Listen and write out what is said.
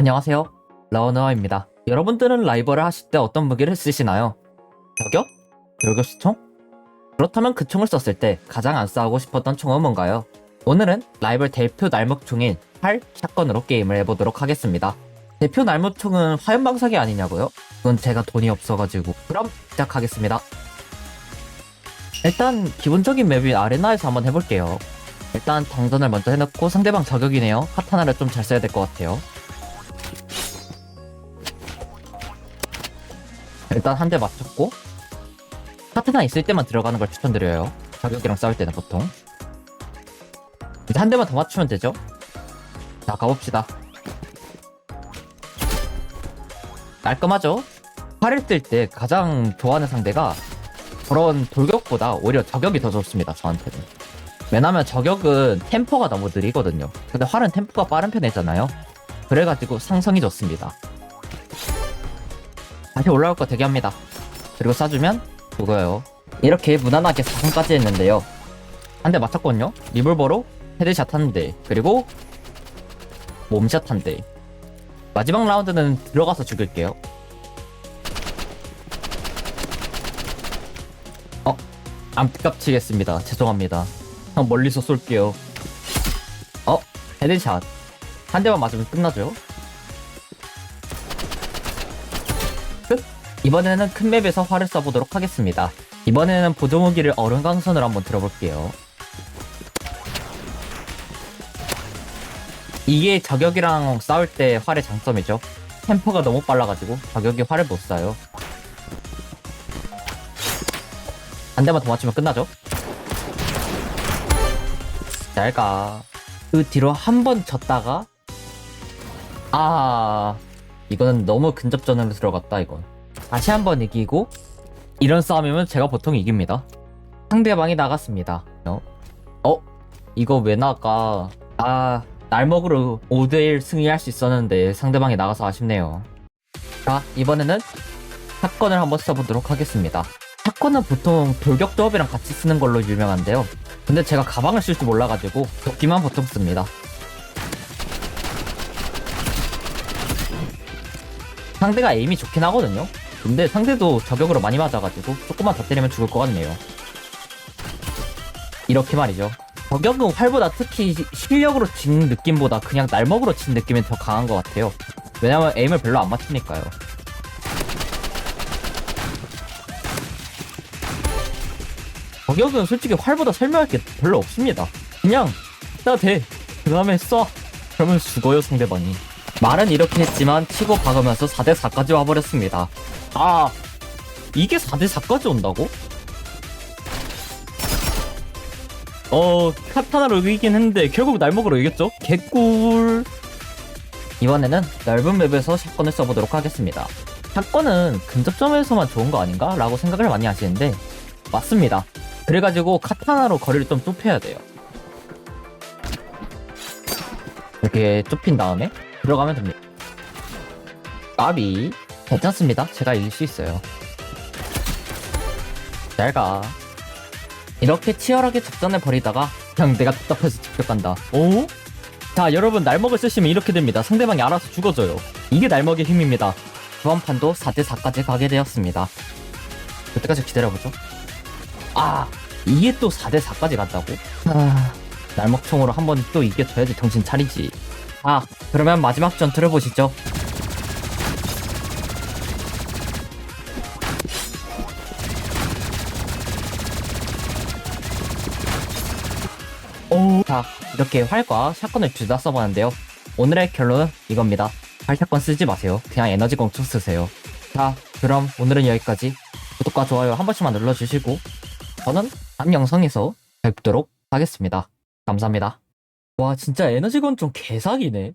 안녕하세요. 라우너입니다. 여러분들은 라이벌을 하실 때 어떤 무기를 쓰시나요? 저격? 열격수총? 그렇다면 그 총을 썼을 때 가장 안 싸우고 싶었던 총은 뭔가요? 오늘은 라이벌 대표 날먹총인 활 샷건으로 게임을 해보도록 하겠습니다. 대표 날먹총은 화염방사기 아니냐고요? 그건 제가 돈이 없어가지고 그럼 시작하겠습니다. 일단 기본적인 맵인 아레나에서 한번 해볼게요. 일단 당전을 먼저 해놓고 상대방 저격이네요. 카타나를 좀 잘 써야 될 것 같아요. 일단 한 대 맞췄고 카타나 있을 때만 들어가는 걸 추천드려요. 저격이랑 싸울 때는 보통. 이제 한 대만 더 맞추면 되죠. 자 가봅시다. 깔끔하죠? 활을 뜰때 가장 좋아하는 상대가 그런 돌격보다 오히려 저격이 더 좋습니다. 저한테는. 왜냐면 저격은 템포가 너무 느리거든요. 근데 활은 템포가 빠른 편이잖아요. 그래가지고 상성이 좋습니다. 다시 올라올 거 대기합니다. 그리고 쏴주면 죽어요. 이렇게 무난하게 4승까지 했는데요. 한 대 맞췄거든요. 리볼버로 헤드샷 한 대, 그리고 몸샷 한 대. 마지막 라운드는 들어가서 죽일게요. 어, 안 깝치겠습니다. 죄송합니다. 형 멀리서 쏠게요. 어, 헤드샷. 한 대만 맞으면 끝나죠. 이번에는 큰 맵에서 활을 쏴보도록 하겠습니다. 이번에는 보조무기를 얼음 강선으로 한번 들어볼게요. 이게 저격이랑 싸울 때 활의 장점이죠. 템포가 너무 빨라가지고 저격이 활을 못 쏴요. 한 대만 더 맞추면 끝나죠. 잘 가. 그 뒤로 한 번 졌다가 아 이거는 너무 근접전으로 들어갔다 이건. 다시 한번 이기고 이런 싸움이면 제가 보통 이깁니다. 상대방이 나갔습니다. 어? 어? 이거 왜 나가? 아 날 먹으로 5대1 승리할 수 있었는데 상대방이 나가서 아쉽네요. 자 이번에는 사건을 한번 써보도록 하겠습니다. 사건은 보통 돌격 조합이랑 같이 쓰는 걸로 유명한데요. 근데 제가 가방을 쓸 줄 몰라가지고 도끼만 보통 씁니다. 상대가 에임이 좋긴 하거든요. 근데 상대도 저격으로 많이 맞아가지고 조금만 더 때리면 죽을 것 같네요. 이렇게 말이죠. 저격은 활보다 특히 시- 실력으로 친 느낌보다 그냥 날먹으로 친 느낌이 더 강한 것 같아요. 왜냐면 에임을 별로 안 맞추니까요. 저격은 솔직히 활보다 설명할 게 별로 없습니다. 그냥 나 돼. 그 다음에 쏴. 그러면 죽어요 상대방이. 말은 이렇게 했지만 치고 박으면서 4대4까지 와버렸습니다. 아 이게 4대4까지 온다고? 어 카타나로 이기긴 했는데 결국 날먹으로 이겼죠? 개꿀 이번에는 넓은 맵에서 샷건을 써보도록 하겠습니다. 샷건은 근접점에서만 좋은 거 아닌가? 라고 생각을 많이 하시는데 맞습니다. 그래가지고 카타나로 거리를 좀 좁혀야 돼요. 이렇게 좁힌 다음에 들어가면 됩니다. 까비 괜찮습니다. 제가 이길 수 있어요. 잘 가. 이렇게 치열하게 접전을 벌이다가 그냥 내가 답답해서 직접 간다. 오? 자 여러분 날먹을 쓰시면 이렇게 됩니다. 상대방이 알아서 죽어줘요. 이게 날먹의 힘입니다. 이번 판도 4대4까지 가게 되었습니다. 그때까지 기다려보죠. 아 이게 또 4대4까지 갔다고? 아 날먹총으로 한 번 또 이겨줘야지 정신 차리지. 아 그러면 마지막 전투를 보시죠. 오. 자, 이렇게 활과 샷건을 둘 다 써봤는데요. 오늘의 결론은 이겁니다. 활 샷건 쓰지 마세요. 그냥 에너지 공투 쓰세요. 자, 그럼 오늘은 여기까지. 구독과 좋아요 한 번씩만 눌러주시고, 저는 다음 영상에서 뵙도록 하겠습니다. 감사합니다. 와, 진짜 에너지 건 좀 개사기네.